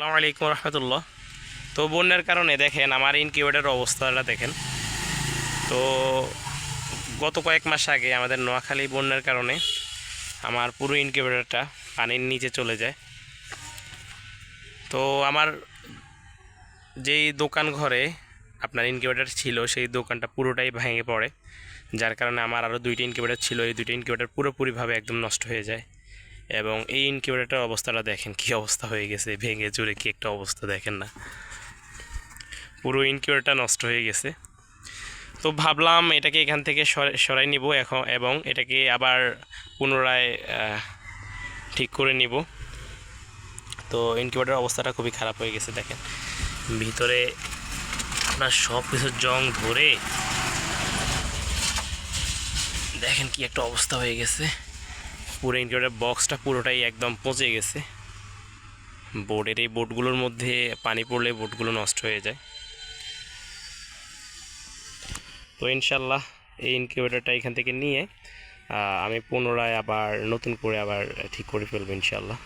আসসালামু আলাইকুম রহমতুল্লাহ। তো বন্যার কারণে দেখেন আমার ইনকিউবেটার অবস্থাটা দেখেন। তো গত কয়েক মাস আগে আমাদের নোয়াখালী বন্যার কারণে আমার পুরো ইনকিউবেটারটা পানির নিচে চলে যায়। তো আমার যেই দোকান ঘরে আপনার ইনকিউবেটার ছিল, সেই দোকানটা পুরোটাই ভেঙে পড়ে। যার কারণে আমার আরও দুইটা ইনকিউবেটার ছিল। এই দুইটা ইনকিউবেটার পুরোপুরিভাবে একদম নষ্ট হয়ে যায়। এবং এই ইনকিউবেটার অবস্থাটা দেখেন কি অবস্থা হয়ে গেছে, ভেঙে জুড়ে কি একটা অবস্থা দেখেন না। পুরো ইনকিউবেটার নষ্ট হয়ে গেছে। তো ভাবলাম এটাকে এখান থেকে সর- সরাই নিব এখন এবং এটাকে আবার পুনরায় ঠিক করে নিব। তো ইনকিউবেটার অবস্থাটা খুবই খারাপ হয়ে গেছে, দেখেন। ভিতরে আপনার সব কিছু জং ধরে দেখেন কি একটা অবস্থা হয়ে গেছে। পুরো ইনকিউবেটার বক্সটা পুরোটাই একদম পচে গেছে। বোর্ডের এই বোর্ডগুলোর মধ্যে পানি পড়লে বোর্ডগুলো নষ্ট হয়ে যায়। তো ইনশাল্লাহ এই ইনকিউবেটারটা এখান থেকে নিয়ে আমি পুনরায় আবার নতুন করে আবার ঠিক করে ফেলব ইনশাল্লাহ